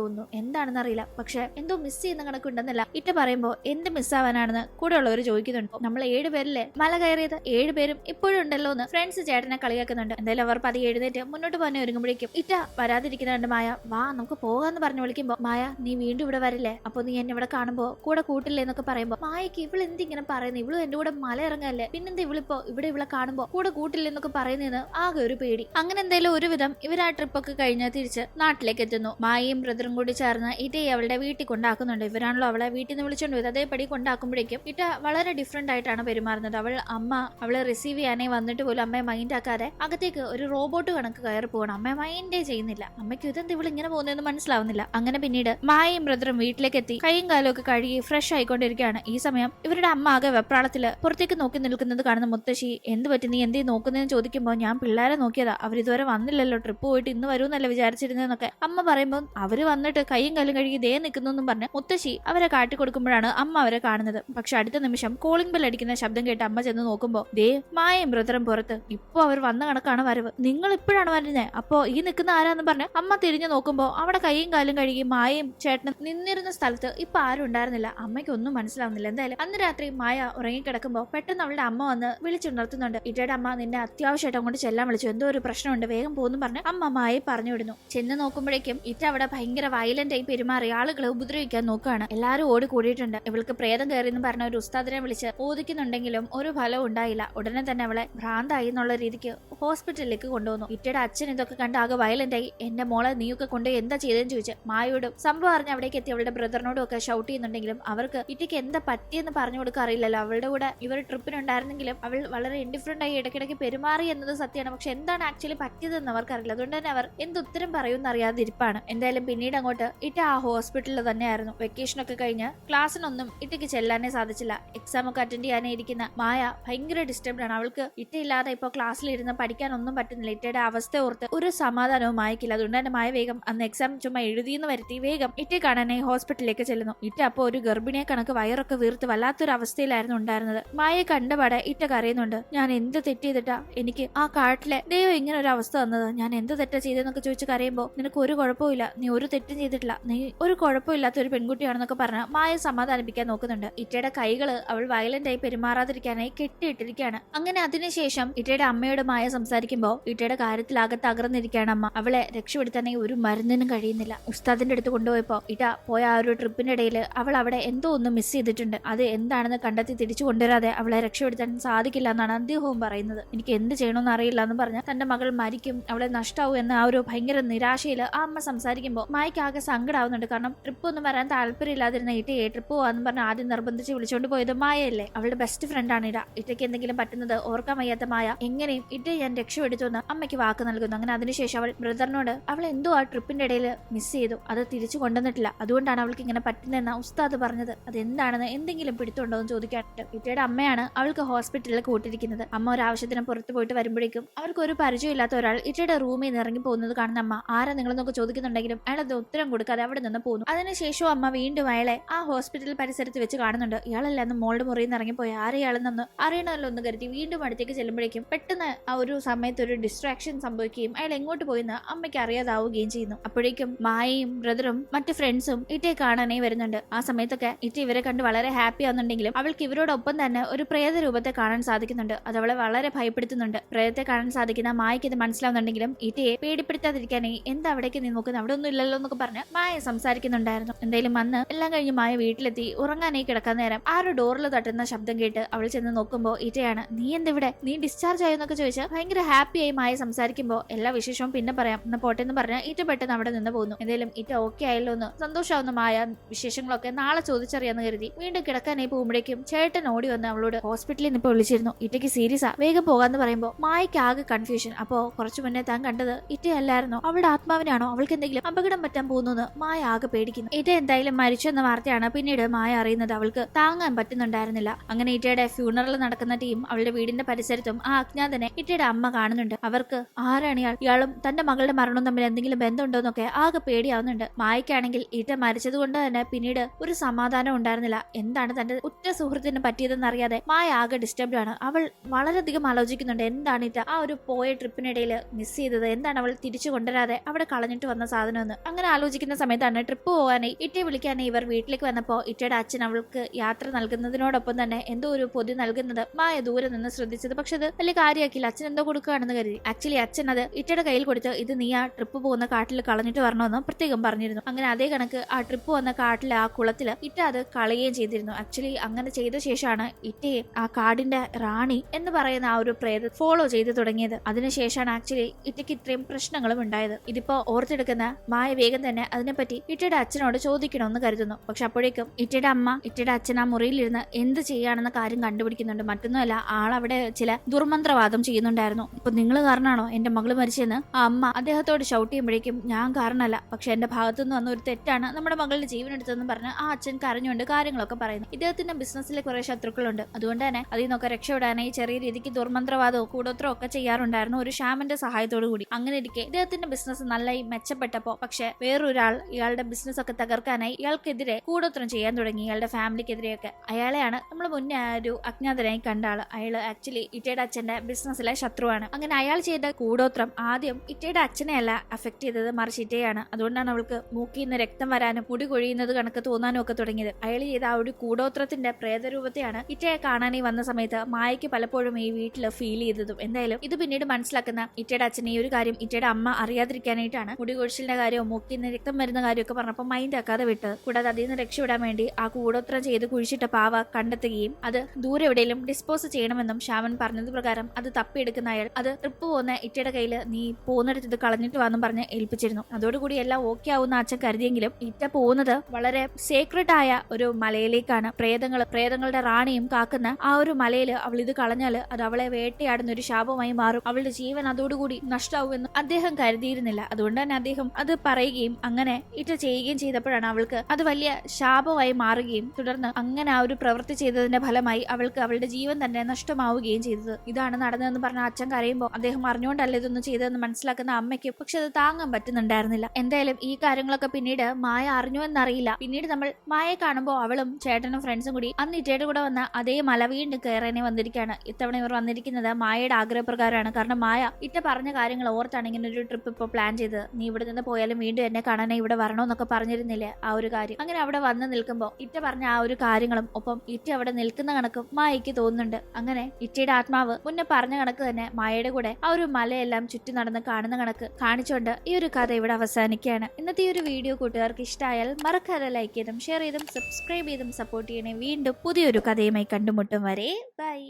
തോന്നുന്നു. എന്താണെന്ന് അറിയില്ല പക്ഷെ എന്തോ മിസ് ചെയ്യുന്ന കണക്ക് ഉണ്ടെന്നല്ല ഇട്ട് പറയുമ്പോ എന്ത് മിസ്സാവാനാണെന്ന് കൂടെ ഉള്ളവർ ചോദിക്കുന്നുണ്ട്. നമ്മൾ ഏഴുപേരല്ലേ മല കയറിയത് ഏഴുപേരും ഇപ്പോഴും ഉണ്ടല്ലോ എന്ന് ഫ്രണ്ട്സ് ചേട്ടനെ കളിയാക്കുന്നുണ്ട്. എന്തായാലും അവർ പതി എഴുന്നേറ്റ് മുന്നോട്ട് പോകാൻ ഒരുങ്ങുമ്പോഴേക്കും ഇറ്റ വരാതിരിക്കുന്നുണ്ട് മായ. വാ നമുക്ക് പോകാന്ന് പറഞ്ഞു വിളിക്കുമ്പോ മായ നീ വീണ്ടും ഇവിടെ വരില്ലേ? അപ്പൊ നീ എന്നെ ഇവിടെ കാണുമ്പോ കൂടെ കൂട്ടില്ലേ? എന്നൊക്കെ പറയുമ്പോ മായക്ക് ഇവൾ എന്തിങ്ങനെ പറയുന്നത് ഇവൾ എന്റെ കൂടെ മല ഇറങ്ങല്ലേ? പിന്നെന്താ ഇവളിപ്പോ ഇവിടെ ഇവളെ കാണുമ്പോ കൂടെ കൂട്ടില്ലെന്നൊക്കെ പറയുന്നതെന്ന് ആകെ ഒരു പേടി. അങ്ങനെ എന്തായാലും ഒരുവിധം ഇവർ ആ ട്രിപ്പൊക്കെ കഴിഞ്ഞ് തിരിച്ച് നാട്ടിലേക്ക് എത്തുന്നു മായയും ബ്രദറും കൂടി ചേർന്ന് ഇതേ അവളുടെ വീട്ടിൽ കൊണ്ടാക്കുന്നുണ്ട്. ഇവരാണല്ലോ അവളെ വീട്ടിൽ നിന്ന് വിളിച്ചോണ്ട് പോയത്. അതേപടി കൊണ്ടാക്കുമ്പോഴേക്കും ഇറ്റ വളരെ ഡിഫറെന്റ് ആയിട്ടാണ് പെരുമാറുന്നത്. അവൾ അമ്മ അവളെ റിസീവ് ചെയ്യാനേ വന്നിട്ട് പോലും അമ്മയെ മൈൻഡ് ആക്കാതെ അകത്തേക്ക് ഒരു റോബോട്ട് കണക്ക് കയറി പോകണം അമ്മയെ മൈൻഡേ ചെയ്യുന്നില്ല. അമ്മയ്ക്ക് ഇതെന്ത് ഇവൾ ഇങ്ങനെ പോകുന്നതെന്ന് മനസ്സിലാവുന്നില്ല. അങ്ങനെ പിന്നീട് മായയും ബ്രദറും വീട്ടിലേക്ക് എത്തി കൈയും കാലും ഒക്കെ കഴുകി ഫ്രഷ് ആയിക്കൊണ്ടിരിക്കുകയാണ്. ഈ സമയം ഇവരുടെ അമ്മ ആകെ വെപ്രാളത്തിൽ പുറത്തേക്ക് നോക്കി നിൽക്കുന്നത് കാണുന്ന മുത്തശ്ശി എന്ത് പറ്റി? നീ എന്തേ നോക്കുന്നതെന്ന് ചോദിക്കുമ്പോൾ ഞാൻ പിള്ളേരെ നോക്കിയതാ. അവരിതുവരെ വന്നില്ലല്ലോ. ട്രിപ്പ് പോയിട്ട് ഇന്ന് വരുമെന്നല്ല വിചാരിച്ചിരുന്നതെന്നൊക്കെ അമ്മ പറയുമ്പോൾ അവർ വന്നിട്ട് കൈയും കാലും കഴുകി ദേ നിൽക്കുന്നു എന്നും പറഞ്ഞ് മുത്തശ്ശി അവരെ കാട്ടിക്കൊടുക്കുമ്പോഴാണ് അമ്മ അവരെ കാണുന്നത്. പക്ഷെ അടുത്ത നിമിഷം കോളിംഗ് ബെൽ അടിക്കുന്ന ശബ്ദം കേട്ട് അമ്മ ചെന്ന് നോക്കുമ്പോൾ ദേ മായയും ബ്രദറും പുറത്ത്. ഇപ്പൊ അവർ വന്ന കണക്കാണ് വരവ്. നിങ്ങൾ ഇപ്പോഴാണ് വരുന്നത് അപ്പോ ഈ നിൽക്കുന്ന ആരാന്ന് പറഞ്ഞ് അമ്മ തിരിഞ്ഞു നോക്കുമ്പോൾ അവിടെ കൈയും കാലും കഴുകി മായയും ചേട്ടനും നിന്നിരുന്ന സ്ഥലത്ത് ഇപ്പൊ ആരും ഉണ്ടായിരുന്നില്ല. അമ്മയ്ക്ക് ഒന്നും മനസ്സിലാവുന്നില്ല. എന്തായാലും അന്ന് രാത്രി മായ ഉറങ്ങിക്കിടക്കുമ്പോൾ പെട്ടെന്ന് അവളുടെ അമ്മ വന്ന് വിളിച്ചുണർത്തുന്നുണ്ട്. ഇറ്റയുടെ അമ്മ നിന്നെ അത്യാവശ്യമായിട്ട് അങ്ങോട്ട് ചെല്ലാൻ വിളിച്ചു. എന്തോ ഒരു പ്രശ്നമുണ്ട്. വേഗം പോകുന്നു പറഞ്ഞ് അമ്മ മായെ പറഞ്ഞു വിടുന്നു ചെന്ന് നോക്കുമ്പോഴേക്കും ഇറ്റ അവിടെ ഭയങ്കര വയലന്റ് ആയി പെരുമാറി. ആളുകളെ ഉപദ്രവിക്കാൻ നോക്കുകയാണ് എല്ലാവരും ഓടി കൂടിയിട്ടുണ്ട്. ഇവൾക്ക് പ്രേതം കയറി എന്ന് പറഞ്ഞ ഒരു ഉസ്താദിനെ വിളിച്ച് ഓദിക്കുന്നുണ്ടെങ്കിലും ഒരു ഫലവും ഉണ്ടായില്ല. ഉടനെ തന്നെ അവളെ ഭ്രാന്തായി എന്നുള്ള രീതിക്ക് ഹോസ്പിറ്റലിലേക്ക് കൊണ്ടുവന്നു. ഇറ്റയുടെ അച്ഛൻ ഇതൊക്കെ കണ്ട് ആകെ വയലന്റ് ആയി. എന്റെ മോളെ നീയൊക്കെ കൊണ്ട് എന്താ ചെയ്തതെന്ന് ചോദിച്ച് മായോടും സംഭവം അറിഞ്ഞ് അവിടേക്ക് എത്തി. അവളുടെ ബ്രദറിനോടും ഒക്കെ ഷൗട്ട് ചെയ്യുന്നുണ്ടെങ്കിലും അവർക്ക് ഇറ്റയ്ക്ക് എന്താ പറ്റിയെന്ന് പറഞ്ഞു കൊടുക്കാൻ അറിയില്ലല്ലോ. അവളുടെ കൂടെ ഇവർ ട്രിപ്പിനുണ്ടായിരുന്നെങ്കിലും അവൾ വളരെ ഇൻഡിഫറന്റ് ആയി ഇടയ്ക്കിടയ്ക്ക് പെരുമാറി എന്നത് സത്യമാണ്. പക്ഷെ എന്താണ് ആക്ച്വലി പറ്റിയതെന്ന് അവർക്കറിയില്ല. അതുകൊണ്ട് തന്നെ അവർ എന്ത് ഉത്തരം പറയുമെന്ന് അറിയാതെ ഇരിപ്പാണ് എന്തായാലും പിന്നീട് അങ്ങോട്ട് ഇട്ട് ആ ഹോസ്പിറ്റലിൽ തന്നെയായിരുന്നു. വെക്കേഷനൊക്കെ കഴിഞ്ഞ് ക്ലാസ്സിനൊന്നും ഇറ്റയ്ക്ക് ചെല്ലാനേ സാധിച്ചില്ല. എക്സാം ഒക്കെ അറ്റൻഡ് ചെയ്യാനേ ഇരിക്കുന്ന മായ ഭയങ്കര ഡിസ്റ്റർബ്ഡ് ആണ്. അവൾക്ക് ഇട്ടയില്ലാതെ ഇപ്പോൾ ക്ലാസ്സിലിരുന്ന് പഠിക്കാനൊന്നും പറ്റുന്നില്ല. ഇട്ടയുടെ അവസ്ഥ ഓർത്ത് ഒരു സമാധാനവും മായക്കില്ല അതുകൊണ്ട് തന്നെ മായ വേഗം അന്ന് എക്സാം ചുമ്മാ എഴുതിയെന്ന് വരുത്തി വേഗം ഇറ്റയെ കാണാനായി ഹോസ്പിറ്റലിലേക്ക് ചെല്ലുന്നു. ഇറ്റ അപ്പോൾ ഒരു ഗർഭിണിയെ കണക്ക് വയറൊക്കെ വീർത്ത് വല്ലാത്തൊരു അവസ്ഥയിലായിരുന്നു ഉണ്ടായിരുന്നത്. മായ കണ്ടപാടെ ഇറ്റ കരയുന്നുണ്ട്. ഞാൻ എന്ത് തെറ്റ് ചെയ്തിട്ടാ? എനിക്ക് ആ കാട്ടിലെ ദൈവം ഇങ്ങനെ ഒരു അവസ്ഥ വന്നത് ഞാൻ എന്ത് തെറ്റാ ചെയ്തെന്നൊക്കെ ചോദിച്ച് കരയുമ്പോൾ നിനക്ക് ഒരു കുഴപ്പമില്ല നീ ഒരു തെറ്റും ചെയ്തിട്ടില്ല. നീ ഒരു കുഴപ്പമില്ലാത്ത ഒരു പെൺകുട്ടിയാണെന്നൊക്കെ പറഞ്ഞ് മായ സമാധാനിപ്പിക്കാൻ നോക്കുന്നുണ്ട്. ഇറ്റയുടെ കൈകൾ അവൾ വയലന്റ് ആയി പെരുമാറാതിരിക്കാനായി കെട്ടിയിട്ടിരിക്കുകയാണ്. അങ്ങനെ അതിനുശേഷം ഇറ്റയുടെ അമ്മയോട് മായ സംസാരിക്കുമ്പോൾ ഇറ്റയുടെ കാര്യത്തിൽ കാര്യത്തിലാകെ തകർന്നിരിക്കുകയാണ് അമ്മ. അവളെ രക്ഷപ്പെടുത്താനായി ഒരു മരുന്നിനും കഴിയുന്നില്ല. ഉസ്താദിന്റെ അടുത്ത് കൊണ്ടുപോയപ്പോൾ ഇറ്റ പോയ ആ ഒരു ട്രിപ്പിന്റെ ഇടയിൽ അവൾ അവിടെ എന്തോ ഒന്ന് മിസ് ചെയ്തിട്ടുണ്ട്. അത് എന്താണെന്ന് കണ്ടെത്തി തിരിച്ചു കൊണ്ടുവരാതെ അവളെ രക്ഷപ്പെടുത്താൻ സാധിക്കില്ല എന്നാണ് അദ്ദേഹവും പറയുന്നത്. എനിക്ക് എന്ത് ചെയ്യണമെന്ന് അറിയില്ല എന്ന് പറഞ്ഞ് തന്റെ മകൾ മരിക്കും. അവളെ നഷ്ടാവും എന്ന ആ ഒരു ഭയങ്കര നിരാശയിൽ ആ അമ്മ സംസാരിക്കുമ്പോൾ മായ്ക്ക് ആകെ സങ്കടാവുന്നുണ്ട്. കാരണം ട്രിപ്പ് ഒന്നും വരാൻ താല്പര്യമില്ലാതിരുന്ന ഇട്ടയെ ട്രിപ്പ് പോകാന്ന് പറഞ്ഞ് ആദ്യം നിർബന്ധിച്ച് വിളിച്ചോണ്ട് പോയത് മായയല്ലേ? അവളുടെ ബെസ്റ്റ് ഫ്രണ്ടാണ് ഇട ഇട്ടയ്ക്ക് എന്തെങ്കിലും പറ്റുന്നത് ഓർക്കാൻ വയ്യാത്ത മായ. എങ്ങനെയും ഇട്ട ഞാൻ രക്ഷപ്പെടുത്തു എന്ന് അമ്മയ്ക്ക് വാക്ക് നൽകുന്നു. അങ്ങനെ അതിനുശേഷം അവൾ ബ്രദറിനോട് അവൾ എന്തോ ആ ട്രിപ്പിന്റെ ഇടയിൽ മിസ് ചെയ്തു? അത് തിരിച്ചു കൊണ്ടുവന്നിട്ടില്ല. അതുകൊണ്ടാണ് അവൾക്ക് ഇങ്ങനെ പറ്റുന്നതെന്ന് ഉസ്താദ് പറഞ്ഞത്. അത് എന്താണെന്ന് എന്തെങ്കിലും പിടുത്തുണ്ടോ എന്ന് ചോദിക്കാറുണ്ട് ഇട്ടയുടെ അമ്മയാണ് അവൾക്ക് ഹോസ്പിറ്റലിൽ കൂട്ടിരിക്കുന്നത് അമ്മ ഒരു ആവശ്യത്തിന് പുറത്ത് പോയിട്ട് വരുമ്പോഴേക്കും അവർക്ക് ഒരു പരിചയമില്ലാത്ത ഒരാൾ ഇട്ടയുടെ റൂമിൽ നിന്ന് ഇറങ്ങി പോകുന്നത് കാണുന്ന അമ്മ ആരാ നിങ്ങളെന്നൊക്കെ ചോദിക്കുന്നുണ്ടെങ്കിലും അയാൾ അത് ഉത്തരം കൊടുക്കാതെ അവിടെ നിന്ന് പോകുന്നു അതിനുശേഷം അമ്മ വീണ്ടും അയാളെ ആ ഹോസ്പിറ്റൽ പരിസരത്ത് വെച്ച് കാണുന്നുണ്ട്. ഇയാളല്ല അന്ന് മോളുടെ മുറിയിൽ നിന്ന് ഇറങ്ങിപ്പോയി? ആരെയാളെന്നൊന്ന് അറിയണമല്ലോ എന്ന് കരുതി. വീണ്ടും അടുത്തേക്ക് ചെല്ലുമ്പോഴേക്കും പെട്ടെന്ന് ആ ഒരു സമയത്ത് ഒരു ഡിസ്ട്രാക്ഷൻ സംഭവിക്കുകയും അയാൾ എങ്ങോട്ട് പോയെന്ന് അമ്മയ്ക്ക് അറിയാതാവുകയും ചെയ്യുന്നു. അപ്പോഴേക്കും മായയും ബ്രദറും മറ്റു ഫ്രണ്ട്സും ഇറ്റയെ കാണാനേ വരുന്നുണ്ട്. ആ സമയത്തൊക്കെ ഇറ്റ ഇവരെ കണ്ട് വളരെ ഹാപ്പി ആവുന്നുണ്ടെങ്കിലും അവൾക്ക് ഇവരോടൊപ്പം തന്നെ ഒരു പ്രേത രൂപത്തെ കാണാൻ സാധിക്കുന്നുണ്ട്. അത് അവളെ വളരെ ഭയപ്പെടുത്തുന്നുണ്ട്. പ്രേതത്തെ കാണാൻ സാധിക്കുന്ന മായയ്ക്ക് ഇത് മനസ്സിലാവുന്നുണ്ടെങ്കിലും ഇറ്റയെ പേടിപ്പെടുത്താതിരിക്കാനായി എന്താ അവിടേക്ക് നീ നോക്കുന്നത് അവിടെ ഒന്നും ഇല്ലല്ലോ എന്നൊക്കെ പറഞ്ഞ് മായ സംസാരിക്കുന്നുണ്ടായിരുന്നു. എന്തായാലും വന്ന് എല്ലാം കഴിഞ്ഞ് മായ വീട്ടിലെത്തി. ഉറങ്ങാനായി കിടക്കാൻ നേരം ആ ഒരു ഡോറിൽ തട്ടുന്ന ശബ്ദം കേട്ട് അവൾ ചെന്ന് നോക്കുമ്പോൾ ഇറ്റയാണ് നീ എന്തിവിടെ നീ ഡിസ്ചാർജ് ആയോ എന്നൊക്കെ ചോദിച്ച് ഭയങ്കര ഹാപ്പിയായി മായ സംസാരിക്കുമ്പോൾ എല്ലാ വിശേഷവും പിന്നെ പറയാം. എന്ന് പോട്ടെ എന്ന് പറഞ്ഞ് ഇറ്റ പെട്ടെന്ന് അവിടെ നിന്ന് പോകുന്നു എന്തായാലും ഇറ്റ ഓക്കെ ആയല്ലോ എന്ന് സന്തോഷമാവുന്ന മായ വിശേഷങ്ങളൊക്കെ നാളെ ചോദിച്ചറിയാന്ന് കരുതി. വീണ്ടും കിടക്കാനായി പോകുമ്പോഴേക്കും ചേട്ടൻ ഓടി വന്ന് അവളോട് ഹോസ്പിറ്റലിൽ നിന്ന് ഇപ്പോൾ വിളിച്ചിരുന്നു. ഇറ്റയ്ക്ക് സീരിയസാ വേഗം പോകാന്ന് പറയുമ്പോൾ മായയ്ക്ക് ആകെ കൺഫ്യൂഷൻ അപ്പോൾ കുറച്ചു മുന്നേ താൻ കണ്ടത് ഇറ്റയല്ല അല്ലായിരുന്നോ അവളുടെ ആത്മാവിനാണോ അവൾക്ക് എന്തെങ്കിലും അപകടം പറ്റാൻ പോകുന്നത് മായ ആകെ പേടിക്കുന്നു. ഇറ്റ എന്തായാലും മരിച്ചു എന്ന വാർത്തയാണ് പിന്നീട് മായ അറിയുന്നത് അവൾക്ക് താങ്ങാൻ പറ്റുന്നുണ്ടായിരുന്നില്ല. അങ്ങനെ ഇറ്റയുടെ ഫ്യൂണറൽ നടക്കുന്ന ടീം അവളുടെ വീടിന്റെ പരിസരത്തും ആ അജ്ഞാതനെ ഇറ്റയുടെ അമ്മ കാണുന്നുണ്ട്. അവർക്ക് ആരാണ് ഇയാൾ? ഇയാളും തന്റെ മകളുടെ മരണവും തമ്മിൽ എന്തെങ്കിലും ബന്ധമുണ്ടോന്നൊക്കെ ആകെ പേടിയാവുന്നുണ്ട്. മായക്കാണെങ്കിൽ ഇറ്റ മരിച്ചതുകൊണ്ട് തന്നെ പിന്നീട് ഒരു സമാധാനം ഉണ്ടായിരുന്നില്ല. എന്താണ് തന്റെ ഉറ്റ സുഹൃത്തിന് പറ്റിയതെന്ന് അറിയാതെ മായ ആകെ ഡിസ്റ്റർബ് ആണ്. അവൾ വളരെയധികം ആലോചിക്കുന്നുണ്ട്. എന്താണ് ഇറ്റ ആ ഒരു പോയ ട്രിപ്പിനിടയിൽ മിസ് ചെയ്തത്? എന്താണ് അവൾ തിരിച്ചു കൊണ്ടുവരാതെ അവിടെ കളഞ്ഞിട്ട് വന്ന സാധനമെന്ന്. അങ്ങനെ ആലോചിക്കുന്ന സമയത്താണ് ട്രിപ്പ് പോകാനായി ഇറ്റയെ വിളിക്കാനായി ഇവർ വീട്ടിലേക്ക് വന്നപ്പോൾ ഇറ്റയുടെ അച്ഛൻ അവൾക്ക് യാത്ര നൽകുന്നതിനോടൊപ്പം തന്നെ എന്തോ ഒരു പൊതി നൽകുന്നത് മായ ദൂരെ നിന്ന് ശ്രദ്ധിച്ചത്. പക്ഷെ അത് വലിയ കാര്യമാക്കിയില്ല. അച്ഛൻ എന്തോ കൊടുക്കുകയാണെന്ന് കരുതി. ആക്ച്വലി അച്ഛൻ അത് ഇറ്റയുടെ കയ്യിൽ കൊടുത്ത് ഇത് നീ ആ ട്രിപ്പ് പോകുന്ന കാട്ടിൽ കളഞ്ഞിട്ട് വരണമെന്ന് പ്രത്യേകം പറഞ്ഞിരുന്നു. അങ്ങനെ അതേ കണക്ക് ആ ട്രിപ്പ് വന്ന കാട്ടിൽ ആ കുളത്തിൽ ഇറ്റ അത് കളയുകയും ചെയ്തിരുന്നു. ആക്ച്വലി അങ്ങനെ ചെയ്ത ശേഷമാണ് ഇറ്റയെ ആ കാടിന്റെ റാണി എന്ന് പറയുന്ന ആ ഒരു പ്രേത ഫോളോ ചെയ്ത് തുടങ്ങിയത്. അതിനുശേഷമാണ് ആക്ച്വലി ഇറ്റയ്ക്ക് ഇത്രയും പ്രശ്നങ്ങളും ഉണ്ടായത് ഇതിപ്പോ ഓർത്തെടുക്കുന്ന മായ വേഗം തന്നെ അതിനെപ്പറ്റി ഇറ്റയുടെ അച്ഛനോട് ചോദിക്കണമെന്ന് കരുതുന്നു. പക്ഷെ അപ്പോഴേക്കും ഇറ്റയുടെ അമ്മ ഇറ്റയുടെ അച്ഛൻ ആ മുറിയിലിരുന്ന് എന്ത് ചെയ്യാണെന്ന കാര്യം കണ്ടുപിടിക്കുന്നുണ്ട്. മറ്റൊന്നുമല്ല ആളവിടെ ചില ദുർമന്ത്രവാദം ചെയ്യുന്നുണ്ടായിരുന്നു. ഇപ്പൊ നിങ്ങൾ കാരണമാണോ എന്റെ മകൾ മരിച്ചെന്ന് ആ അമ്മ അദ്ദേഹത്തോട് ഷൗട്ട് ചെയ്യുമ്പോഴേക്കും ഞാൻ കാരണമല്ല പക്ഷെ എന്റെ ഭാഗത്തുനിന്ന് വന്ന ഒരു തെറ്റാണ് നമ്മുടെ മകളുടെ ജീവൻ എടുത്തതെന്ന് പറഞ്ഞ് ആ അച്ഛൻ കരഞ്ഞുകൊണ്ട് കാര്യങ്ങളൊക്കെ പറയുന്നു. ഇദ്ദേഹത്തിന്റെ ബിസിനസ്സിലെ കുറെ ശത്രുക്കളുണ്ട്. അതുകൊണ്ട് തന്നെ അതിൽ നിന്നൊക്കെ രക്ഷപ്പെടാനായി ചെറിയ രീതിക്ക് ദുർമന്ത്രവാദവും കൂടോത്രവും ഒക്കെ ചെയ്യാറുണ്ടായിരുന്നു ഒരു ഷാമിന്റെ സഹായത്തോടു കൂടി അങ്ങനെ ഇരിക്കെ ഇദ്ദേഹത്തിന്റെ ബിസിനസ് നന്നായി മെച്ചപ്പെട്ടപ്പോ പക്ഷെ വേറൊരാൾ ഇയാളുടെ ബിസിനസ് ഒക്കെ തകർക്കാനായി ഇയാൾക്കെതിരെ കൂടോത്രം ചെയ്യാൻ തുടങ്ങി. ഇയാളുടെ ഫാമിലിക്കെതിരെയൊക്കെ. അയാളെയാണ് നമ്മൾ മുന്നേ ഒരു അജ്ഞാതനായി കണ്ട ആൾ. അയാൾ ആക്ച്വലി ഇറ്റയുടെ അച്ഛന്റെ ബിസിനസ്സിലെ ശത്രുവാണ്. അങ്ങനെ അയാൾ ചെയ്ത കൂടോത്രം ആദ്യം ഇറ്റയുടെ അച്ഛനെയല്ല അഫക്ട് ചെയ്തത് മറിച്ച് ഇറ്റയാണ് അതുകൊണ്ടാണ് അവൾക്ക് മൂക്കിൽ നിന്ന് രക്തം വരാനും മുടി കൊഴിയുന്നത് കണക്ക് തോന്നാനും ഒക്കെ തുടങ്ങിയത്. അയാൾ ചെയ്ത ആ ഒരു കൂടോത്രത്തിന്റെ പ്രേതരൂപത്തെയാണ് ഇറ്റയെ കാണാനായി വന്ന സമയത്ത് മായയ്ക്ക് പലപ്പോഴും ഈ വീട്ടിൽ ഫീൽ ചെയ്തതും. എന്തായാലും ഇത് പിന്നീട് മനസ്സിലാക്കുന്ന ഇറ്റയുടെ അച്ഛനെ ഈ ഒരു കാര്യം ഇറ്റയുടെ അമ്മ അറിയാതിരിക്കാനായിട്ടാണ് മുടി കൊഴിച്ചിലിന്റെ കാര്യവും മൂക്കിൽ നിന്ന് രക്തം വരുന്ന കാര്യമൊക്കെ പറഞ്ഞപ്പോൾ മൈൻഡ് ആക്കാതെ വിട്ടത്. കൂടാതെ അതിൽ നിന്ന് രക്ഷപ്പെടാൻ വേണ്ടി ആ കൂടോത്രം ചെയ്ത് കുഴിച്ചിട്ട പാവ കണ്ടെത്തുകയും അത് ദൂരെ എവിടെയും ഡിസ്പോസ് ചെയ്യണമെന്നും ശ്യാമൻ പറഞ്ഞത് പ്രകാരം അത് തപ്പിയെടുക്കുന്ന അയാൾ അത് ട്രിപ്പ് പോകുന്ന ഇറ്റയുടെ കയ്യിൽ നീ പോകുന്നിടത്ത് ഇത് കളഞ്ഞിട്ട് വന്നും പറഞ്ഞ് ഏൽപ്പിച്ചിരുന്നു. അതോടുകൂടി എല്ലാം ഓക്കെ ആവുന്ന അച്ഛൻ കരുതിയെങ്കിലും ഇറ്റ പോകുന്നത് വളരെ സീക്രട്ട് ആയ ഒരു മലയിലേക്കാണ്. പ്രേതങ്ങൾ പ്രേതങ്ങളുടെ റാണിയും കാക്കുന്ന ആ ഒരു മലയിൽ അവൾ ഇത് കളഞ്ഞാൽ അത് അവളെ വേട്ടയാടുന്ന ഒരു ശാപമായി മാറും. അവളുടെ ജീവൻ അതോടുകൂടി നഷ്ടാവുമെന്ന് അദ്ദേഹം കരുതിയിരുന്നില്ല. അതുകൊണ്ട് തന്നെ അദ്ദേഹം അത് പറയുകയും അങ്ങനെ ഇറ്റ ചെയ്യുകയും ചെയ്തപ്പോഴാണ് അവൾക്ക് അത് വലിയ ശാപമായി മാറുകയും തുടർന്ന് അങ്ങനെ ആ ഒരു പ്രവൃത്തി ചെയ്തതിന്റെ ഫലമായി അവൾക്ക് അവളുടെ ജീവൻ തന്നെ നഷ്ടമാവുകയും ചെയ്തത്. ഇതാണ് നടന്നതെന്ന് പറഞ്ഞ അച്ഛൻ കരയുമ്പോൾ അദ്ദേഹം അറിഞ്ഞുകൊണ്ടല്ല ഇതൊന്നും ചെയ്തതെന്ന് മനസ്സിലാക്കുന്ന അമ്മയ്ക്ക് പക്ഷെ അത് താങ്ങാൻ പറ്റുന്നുണ്ടായിരുന്നില്ല. എന്തായാലും ഈ കാര്യങ്ങളൊക്കെ പിന്നീട് മായ അറിഞ്ഞു എന്നറിയില്ല. പിന്നീട് നമ്മൾ മായയെ കാണുമ്പോൾ അവളും ചേട്ടനും ഫ്രണ്ട്സും കൂടി അന്ന് ഇറ്റയുടെ കൂടെ വന്ന അതേ മല വീണ്ടും കയറാനെ വന്നിരിക്കുകയാണ്. ഇത്തവണ ഇവർ വന്നിരിക്കുന്നത് മായയുടെ ആഗ്രഹപ്രകാരമാണ്. കാരണം മായ ഇറ്റ പറഞ്ഞ കാര്യങ്ങൾ ഓർത്താണ് ഇങ്ങനെ ഒരു ട്രിപ്പ് ഇപ്പോൾ പ്ലാൻ ചെയ്ത് നീ ഇവിടെ നിന്ന് പോയാലും വീണ്ടും എന്നെ കാണാനേ ഇവിടെ വരണമെന്നൊക്കെ പറഞ്ഞിരുന്നില്ലേ ആ ഒരു കാര്യം. അങ്ങനെ അവിടെ വന്ന് നിൽക്കുമ്പോൾ ഇറ്റ പറഞ്ഞ ആ ഒരു കാര്യങ്ങളും ഒപ്പം ഇറ്റ അവിടെ നിൽക്കുന്ന കണക്കും മായയ്ക്ക് തോന്നുന്നുണ്ട്. അങ്ങനെ ഇറ്റയുടെ ആത്മാവ് മുന്നേ പറഞ്ഞ കണക്ക് തന്നെ മായയുടെ കൂടെ ആ ഒരു മലയെല്ലാം ചുറ്റി നടന്ന് കാണുന്ന കണക്ക് കാണിച്ചുകൊണ്ട് ഈ ഒരു കഥ ഇവിടെ അവസാനിക്കുകയാണ്. ഇന്നത്തെ ഈ ഒരു വീഡിയോ കൂട്ടുകാർക്ക് ഇഷ്ടമായാൽ മറക്കാതെ ലൈക്ക് ചെയ്തും ഷെയർ ചെയ്തും സബ്സ്ക്രൈബ് ചെയ്തും സപ്പോർട്ട് ചെയ്യണേ. വീണ്ടും പുതിയൊരു കഥയുമായി കണ്ടുമുട്ടും വരെ. ബൈ